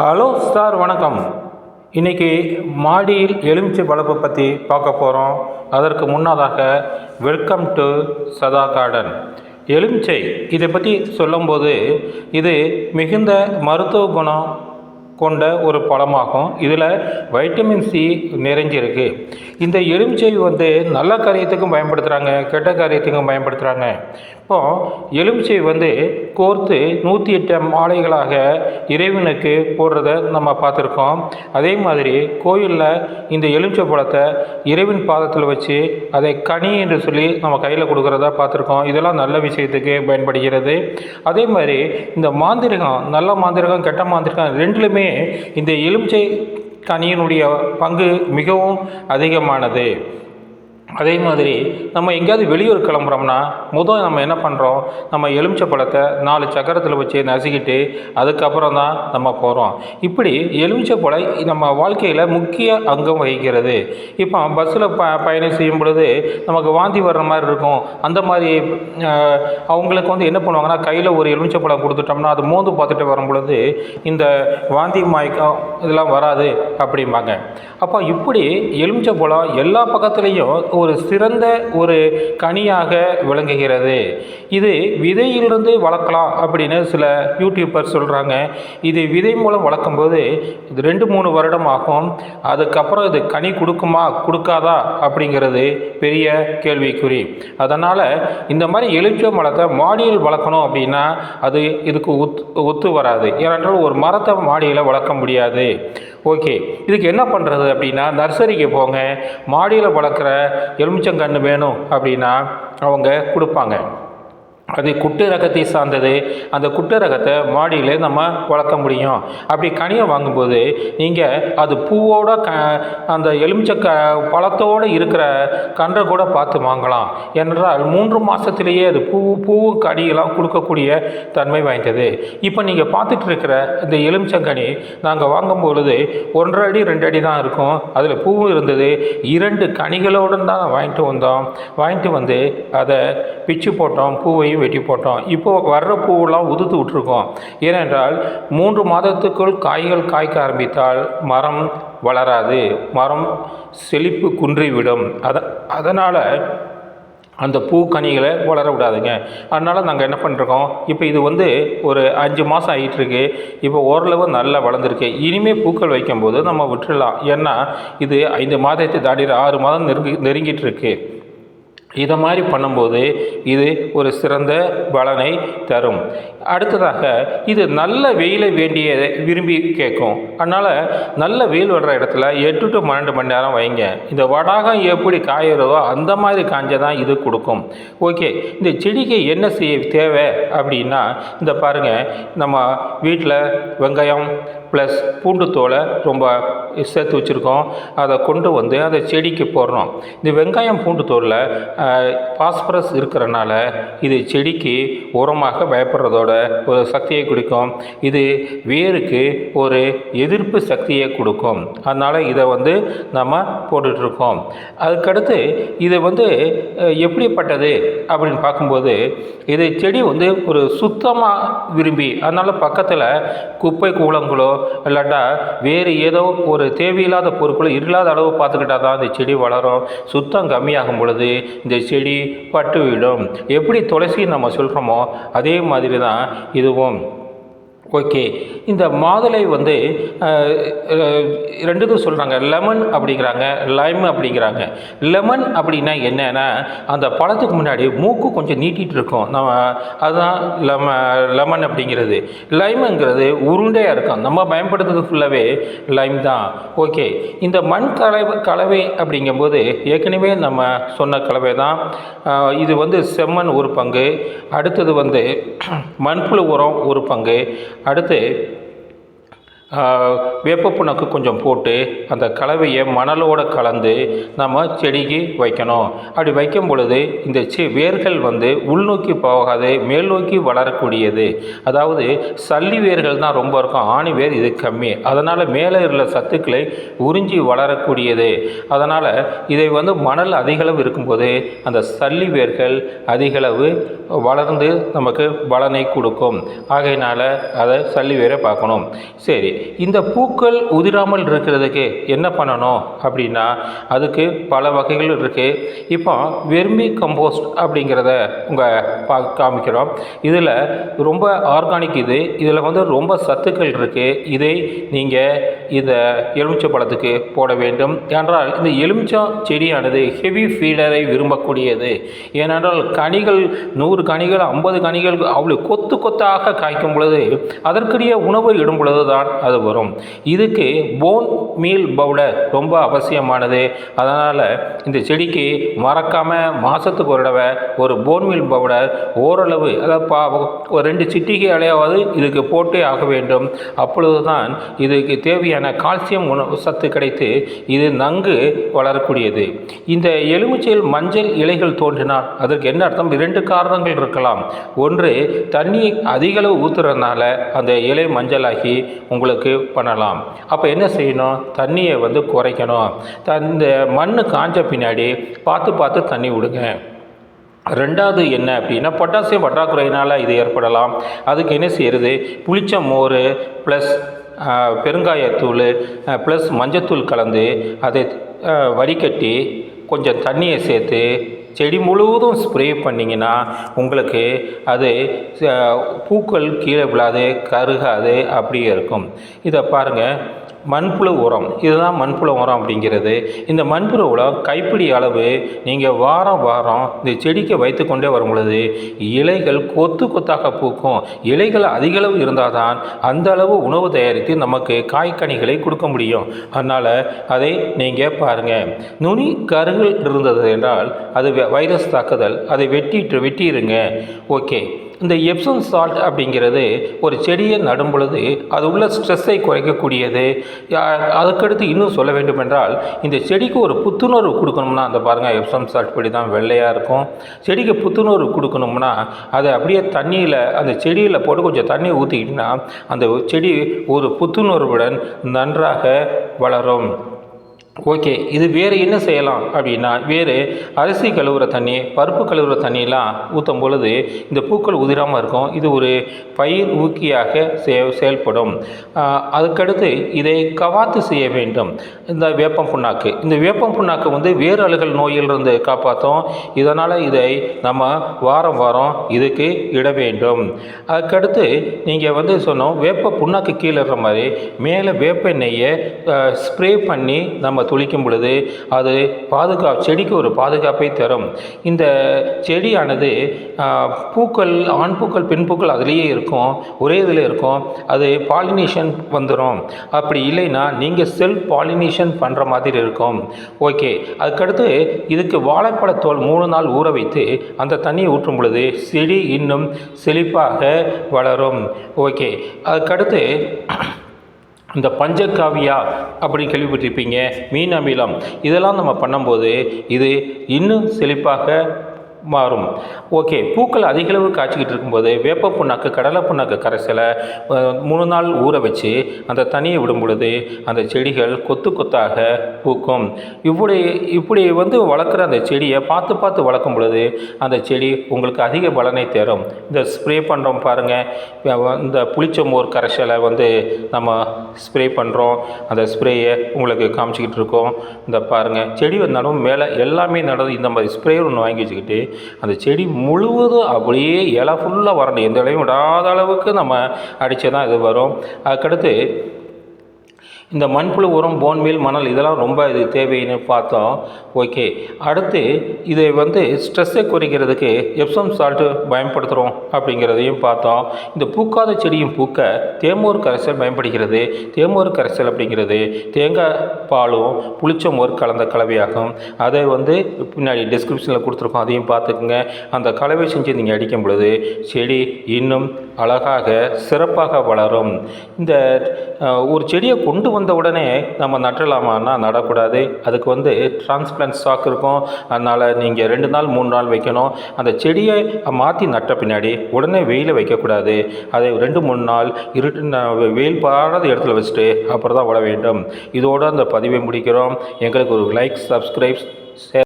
Hello sir வணக்கம். இன்னைக்கு மாடியில் எலுமிச்சை வளர்ப்பு பற்றி பார்க்க போகிறோம் அதற்கு முன்னதாக வெல்கம் டு சதா கார்டன். எலுமிச்சை இதை பற்றி சொல்லும்போது இது மிகுந்த மருத்துவ குணம் கொண்ட ஒரு பழமாகும். இதில் வைட்டமின் சி நிறைஞ்சிருக்கு. இந்த எலுமிச்சை வந்து நல்ல காரியத்துக்கும் பயன்படுத்துகிறாங்க கெட்ட காரியத்துக்கும் பயன்படுத்துகிறாங்க இப்போ எலுமிச்சை வந்து கோர்த்து நூற்றி எட்டு மாலைகளாக இறைவனுக்கு போடுறத நம்ம பார்த்துருக்கோம். அதே மாதிரி கோயிலில் இந்த எலுமிச்சை பழத்தை இறைவன் பாதத்தில் வச்சு அதை கனி என்று சொல்லி நம்ம கையில் கொடுக்குறத பார்த்துருக்கோம். இதெல்லாம் நல்ல விஷயத்துக்கு பயன்படுகிறது. அதே மாதிரி இந்த மாந்திரிகம் நல்ல மாந்திரிகம் கெட்ட மாந்திரிகம் ரெண்டுலையுமே இந்த எலுமிச்சை கனியினுடைய பங்கு மிகவும் அதிகமானது. அதே மாதிரி நம்ம எங்கேயாவது வெளியூர் கிளம்புறோம்னா முதல் நம்ம என்ன பண்ணுறோம் நம்ம எலுமிச்சை பழத்தை நாலு சக்கரத்தில் வச்சு நசுக்கிட்டு அதுக்கப்புறம் தான் நம்ம போகிறோம் இப்படி எலுமிச்சை பழம் நம்ம வாழ்க்கையில் முக்கிய அங்கம் வகிக்கிறது. இப்போ பஸ்ஸில் ப பயணம் செய்யும் பொழுது நமக்கு வாந்தி வர்ற மாதிரி இருக்கும். அந்த மாதிரி அவங்களுக்கு வந்து என்ன பண்ணுவாங்கன்னா கையில் ஒரு எலுமிச்சை பழம் கொடுத்துட்டோம்னா அது மோந்து பார்த்துட்டு வரும் பொழுது இந்த வாந்தி மயக்கம் இதெல்லாம் வராது அப்படிம்பாங்க. அப்போ இப்படி எலுமிச்சை பழம் எல்லா பக்கத்துலேயும் ஒரு சிறந்த ஒரு கனியாக விளங்குகிறது. இது விதையிலிருந்து வளர்க்கலாம் அப்படின்னு சில யூடியூபர் சொல்கிறாங்க இது விதை மூலம் வளர்க்கும்போது இது ரெண்டு மூணு வருடம் ஆகும். அதுக்கப்புறம் இது கனி கொடுக்குமா கொடுக்காதா அப்படிங்கிறது பெரிய கேள்விக்குறி. அதனால் இந்த மாதிரி எலுமிச்சை மரத்தை மாடியில் வளர்க்கணும் அப்படின்னா அது இதுக்கு ஒத்து ஒத்து வராது. ஏனென்றால் ஒரு மரத்தை மாடியில் வளர்க்க முடியாது. ஓகே இதுக்கு என்ன பண்ணுறது அப்படின்னா நர்சரிக்கு போங்க. மாடியில் வளர்க்குற எலுமிச்சங்கன்று வேணும் அப்படின்னா அவங்க கொடுப்பாங்க. அது குட்டு ரகத்தை சார்ந்தது. அந்த குட்டு ரகத்தை மாடியிலே நம்ம வளர்க்க முடியும். அப்படி கனியை வாங்கும்போது நீங்கள் அது பூவோட க அந்த எலுமிச்சை க பழத்தோடு இருக்கிற கன்றை கூட பார்த்து வாங்கலாம். என்றால் மூன்று மாதத்திலேயே அது பூ பூவும் கனியெல்லாம் கொடுக்கக்கூடிய தன்மை வாய்ந்தது. இப்போ நீங்கள் பார்த்துட்டு இருக்கிற இந்த எலுமிச்சங்கனி நாங்கள் வாங்கும் பொழுது ஒன்றரை அடி ரெண்டு அடி தான் இருக்கும். அதில் பூவும் இருந்தது. இரண்டு கனிகளோடு தான் வாங்கிட்டு வந்தோம். வாங்கிட்டு வந்து அதை பிச்சு போட்டோம். பூவையும் வெட்டி போட்டோம். இப்போ வர்ற பூவெல்லாம் உதுத்து விட்டுருக்கோம். ஏனென்றால் மூன்று மாதத்துக்குள் காய்கள் காய்க்க ஆரம்பித்தால் மரம் வளராது. மரம் செழிப்பு குன்றிவிடும். அத அதனால் அந்த பூ கனிகளை வளர விடாதுங்க. அதனால் நாங்கள் என்ன பண்ணுறோம் இப்போ இது வந்து ஒரு அஞ்சு மாதம் ஆகிட்டுருக்கு இப்போ ஓரளவு நல்லா வளர்ந்துருக்கு. இனிமேல் பூக்கள் வைக்கும்போது நம்ம விட்டுடலாம் ஏன்னா இது ஐந்து மாதத்தை தாண்டி ஆறு மாதம் நெருங்கி நெருங்கிட்டு இருக்கு இதை மாதிரி பண்ணும்போது இது ஒரு சிறந்த பலனை தரும். அடுத்ததாக இது நல்ல வெயிலை வேண்டிய விரும்பி கேட்கும். அதனால் நல்ல வெயில் வர்ற இடத்துல எட்டு டு பன்னெண்டு மணி நேரம் வைங்க. இந்த வடாகம் எப்படி காயிறதோ அந்த மாதிரி காஞ்சதான் இது கொடுக்கும். ஓகே இந்த செடிக்கு என்ன செய்ய தேவை அப்படின்னா இந்த பாருங்கள் நம்ம வீட்டில் வெங்காயம் ப்ளஸ் பூண்டு தோலை ரொம்ப சேர்த்து வச்சுருக்கோம். அதை கொண்டு வந்து அதை செடிக்கு போடுறோம் இந்த வெங்காயம் பூண்டு தோலில் பாஸ்பரஸ் இருக்கிறனால இது செடிக்கு உரமாக பயப்படுறதோட ஒரு சக்தியை கொடுக்கும். இது வேருக்கு ஒரு எதிர்ப்பு சக்தியை கொடுக்கும். அதனால் இதை வந்து நம்ம போட்டுட்ருக்கோம். அதுக்கடுத்து இது வந்து எப்படிப்பட்டது அப்படின்னு பார்க்கும்போது இது செடி வந்து ஒரு சுத்தமாக விரும்பி அதனால் பக்கத்தில் குப்பை கூலங்களோ இல்லாட்டா வேறு ஏதோ ஒரு தேவையில்லாத பொருட்களோ இல்லாத அளவு பார்த்துக்கிட்டா தான் இந்த செடி வளரும். சுத்தம் கம்மியாகும் பொழுது இந்த செடி பட்டுவிடும். எப்படி துளசி நம்ம சொல்கிறோமோ அதே மாதிரி தான் இதுவும் ஓகே. இந்த மாதுளை வந்து ரெண்டு இது சொல்கிறாங்க லெமன் அப்படிங்கிறாங்க லைம் அப்படிங்கிறாங்க. லெமன் அப்படின்னா என்னென்னா அந்த பழத்துக்கு முன்னாடி மூக்கு கொஞ்சம் நீட்டிகிட்டு இருக்கும். நம்ம அதுதான் லெம லெமன் அப்படிங்கிறது. லைமுங்கிறது உருண்டையாக இருக்கும். நம்ம பயன்படுத்துறது ஃபுல்லாகவே லைம் தான். ஓகே. இந்த மண் கலவை கலவை அப்படிங்கும்போது ஏற்கனவே நம்ம சொன்ன கலவை தான். இது வந்து செம்மண் ஒரு பங்கு. அடுத்தது வந்து மண்புழு உரம் ஒரு பங்கு. அடுத்து வேப்ப புண்ணாக்கு கொஞ்சம் போட்டு அந்த கலவையை மணலோடு கலந்து நம்ம செடிக்கு வைக்கணும். அப்படி வைக்கும் பொழுது இந்த செ வேர்கள் வந்து உள்நோக்கி போகாது மேல் நோக்கி வளரக்கூடியது. அதாவது சல்லி வேர்கள் தான் ரொம்ப இருக்கும் ஆணி வேர் இது கம்மி. அதனால் மேலே உள்ள சத்துக்களை உறிஞ்சி வளரக்கூடியது. அதனால் இதை வந்து மணல் அதிகளவு இருக்கும்போது அந்த சல்லி வேர்கள் அதிகளவு வளர்ந்து நமக்கு பலனை கொடுக்கும். ஆகையினால் அதை சல்லி வேரை பார்க்கணும். சரி இந்த பூக்கள் உதிராமல் இருக்கிறதுக்கு என்ன பண்ணணும் அப்படின்னா அதுக்கு பல வகைகள் இருக்குது இப்போ வெர்மி கம்போஸ்ட் அப்படிங்கிறத உங்கள் பா காமிக்கிறோம். இதில் ரொம்ப ஆர்கானிக் இது. இதில் வந்து ரொம்ப சத்துக்கள் இருக்குது இதை நீங்கள் இந்த எலுமிச்சை பழத்துக்கு போட வேண்டும். என்றால் இந்த எலுமிச்சம் செடியானது ஹெவி ஃபீடரை விரும்பக்கூடியது. ஏனென்றால் கனிகள் நூறு கனிகள் ஐம்பது கனிகள் அவ்வளோ கொத்து கொத்தாக காய்க்கும் பொழுது அதற்குரிய உணவு இடும் பொழுது தான் அது வரும். இதுக்கு போன் மீல் பவுடர் ரொம்ப அவசியமானது. அதனால் இந்த செடிக்கு மறக்காமல் மாதத்துக்கு ஒரு தடவை ஒரு போன் மீல் பவுடர் ஓரளவு அதாவது பா ஒரு ரெண்டு சிட்டிகை அலையாவது இதுக்கு போட்டே ஆக வேண்டும். அப்பொழுது தான் இதுக்கு தேவையான கால்சியம் உணவு சத்து கிடைத்து இது நன்கு வளரக்கூடியது. இந்த எலுமிச்சையில் மஞ்சள் இலைகள் தோன்றினால் அதற்கு என்ன அர்த்தம்? இரண்டு காரணங்கள் இருக்கலாம். ஒன்று தண்ணி அதிகளவு ஊற்றுறதுனால அந்த இலை மஞ்சளாகி உங்களுக்கு பண்ணலாம். அப்போ என்ன செய்யணும்? தண்ணியை வந்து குறைக்கணும். த இந்த மண் காஞ்ச பின்னாடி பார்த்து பார்த்து தண்ணி விடுங்க. ரெண்டாவது என்ன அப்படின்னா பொட்டாசியம் பற்றாக்குறையினால் இது ஏற்படலாம். அதுக்கு என்ன செய்யறது? புளிச்ச மோர் ப்ளஸ் பெருங்காயத்தூள் ப்ளஸ் மஞ்சத்தூள் கலந்து அதை வடிகட்டி கொஞ்சம் தண்ணியை சேர்த்து செடி முழுவதும் ஸ்ப்ரே பண்ணிங்கன்னா உங்களுக்கு அது பூக்கள் கீழே விழாது கருகாது அப்படியே இருக்கும். இதை பாருங்கள் மண்புழு உரம். இதுதான் மண்புழு உரம் அப்படிங்கிறது. இந்த மண்புழு உரம் கைப்பிடி அளவு நீங்கள் வாரம் வாரம் இந்த செடிக்கு வைத்து கொண்டே வரும் பொழுது இலைகள் கொத்து கொத்தாக பூக்கும். இலைகள் அதிகளவு இருந்தால் தான் அந்த அளவு உணவு தயாரித்து நமக்கு காய்கனிகளை கொடுக்க முடியும். அதனால் அதை நீங்கள் பாருங்கள் நுனி கருகள் இருந்தது என்றால் அது வைரஸ் தாக்குதல். அதை வெட்டிட்டு வெட்டிடுங்க ஓகே. இந்த எப்சம் சால்ட் அப்படிங்கிறது ஒரு செடியை நடும் பொழுது அது உள்ள ஸ்ட்ரெஸ்ஸை குறைக்கக்கூடியது. அதுக்கடுத்து இன்னும் சொல்ல வேண்டும் என்றால் இந்த செடிக்கு ஒரு புத்துணர்வு கொடுக்கணும்னா அந்த பாருங்கள் எப்சம் சால்ட் படி தான் வெள்ளையாக இருக்கும். செடிக்கு புத்துணர்வு கொடுக்கணும்னா அதை அப்படியே தண்ணியில் அந்த செடியில் போட்டு கொஞ்சம் தண்ணி ஊற்றிக்கிட்டிங்கன்னா அந்த செடி ஒரு புத்துணர்வுடன் நன்றாக வளரும். ஓகே இது வேறு என்ன செய்யலாம் அப்படின்னா வேறு அரிசி கழுவுற தண்ணி பருப்பு கழுவுற தண்ணியெலாம் ஊற்றும் பொழுது இந்த பூக்கள் உதிராமல் இருக்கும். இது ஒரு பயிர் ஊக்கியாக செ செயல்படும். அதுக்கடுத்து இதை கவாத்து செய்ய வேண்டும். இந்த வேப்பம் புண்ணாக்கு. இந்த வேப்பம் புண்ணாக்கு வந்து வேறு அழுகல் நோயிலிருந்து காப்பாற்றும். இதனால் இதை நம்ம வாரம் வாரம் இதுக்கு இட வேண்டும். அதுக்கடுத்து நீங்கள் வந்து சொன்னோம் வேப்ப புண்ணாக்கு கீழே மாதிரி மேலே வேப்ப எண்ணெயை ஸ்ப்ரே பண்ணி நம்ம துளிக்கும் பொழுது அது பாதுகா செடிக்கு ஒரு பாதுகாப்பை தரும். இந்த செடியானது பூக்கள் ஆண் பூக்கள் பெண் பூக்கள் அதுலேயே இருக்கும் ஒரே இதில் இருக்கும். அது பாலினேஷன் வந்துடும் அப்படி இல்லைன்னா நீங்கள் செல்ஃப் பாலினேஷன் பண்ணுற மாதிரி இருக்கும். ஓகே அதுக்கடுத்து இதுக்கு வாழைப்பழத்தோல் மூணு நாள் ஊற வைத்து அந்த தண்ணியை ஊற்றும் பொழுது செடி இன்னும் செழிப்பாக வளரும். ஓகே அதுக்கடுத்து இந்த பஞ்சகாவியா அப்படி கேள்விப்பட்டிருப்பீங்க மீன் அமிலம். இதெல்லாம் நம்ம பண்ணும்போது இது இன்னும் செழிப்பாக மாறும். ஓகே பூக்கள் அதிகளவு காய்ச்சிக்கிட்டு இருக்கும்போது வேப்ப புண்ணாக்கு கடலை புண்ணாக்கு கரைசலை மூணு நாள் ஊற வச்சு அந்த தனியை விடும் பொழுது அந்த செடிகள் கொத்து கொத்தாக பூக்கும். இப்படி இப்படி வந்து வளர்க்குற அந்த செடியை பார்த்து பார்த்து வளர்க்கும் பொழுது அந்த செடி உங்களுக்கு அதிக பலனை தரும். இந்த ஸ்ப்ரே பண்ணுறோம் பாருங்கள் இந்த புளிச்சமோர் கரைசலை வந்து நம்ம ஸ்ப்ரே பண்ணுறோம் அந்த ஸ்ப்ரேயை உங்களுக்கு காமிச்சிக்கிட்டு இருக்கோம். இந்த பாருங்கள் செடி வந்தாலும் மேலே எல்லாமே நடந்து இந்த மாதிரி ஸ்ப்ரே ஒன்று வாங்கி வச்சுக்கிட்டு அந்த செடி முழுவதும் அப்படியே இலை ஃபுல்லாக வரணும் எந்த இலையும் விடாத அளவுக்கு நம்ம அடித்து தான் இது வரும். அதுக்கடுத்து இந்த மண்புழு உரம் போன்மீல் மணல் இதெல்லாம் ரொம்ப இது தேவைன்னு பார்த்தோம். ஓகே. அடுத்து இதை வந்து ஸ்ட்ரெஸ்ஸை குறைக்கிறதுக்கு எப்சம் சால்ட்டு பயன்படுத்துகிறோம் அப்படிங்கிறதையும் பார்த்தோம். இந்த பூக்காத செடியும் பூக்க தேமோர் கரைசல் பயன்படுகிறது. தேமோர் கரைசல் அப்படிங்கிறது தேங்காய் பாலும் புளிச்ச மோர் கலந்த கலவையாகும். அதை வந்து பின்னாடி டிஸ்கிரிப்ஷனில் கொடுத்துருக்கோம். அதையும் பார்த்துக்குங்க. அந்த கலவை செஞ்சு நீங்கள் அடிக்கும் பொழுது செடி இன்னும் அழகாக சிறப்பாக வளரும். இந்த ஒரு செடியை கொண்டு வந்த உடனே நம்ம நட்டலாமான்னா நடக்கூடாது. அதுக்கு வந்து டிரான்ஸ்பிளான்ட் ஸ்டாக் இருக்கும். அதனால் நீங்கள் ரெண்டு நாள் மூணு நாள் வைக்கணும். அந்த செடியை மாற்றி நட்ட பின்னாடி உடனே வெயில வைக்கக்கூடாது. அதை ரெண்டு மூணு நாள் இருட்டு வெயில் பாடாத இடத்துல வச்சுட்டு அப்புறம் தான் விட வேண்டும். இதோடு அந்த பதிவை முடிக்கிறோம். எங்களுக்கு ஒரு லைக் சப்ஸ்கிரைப்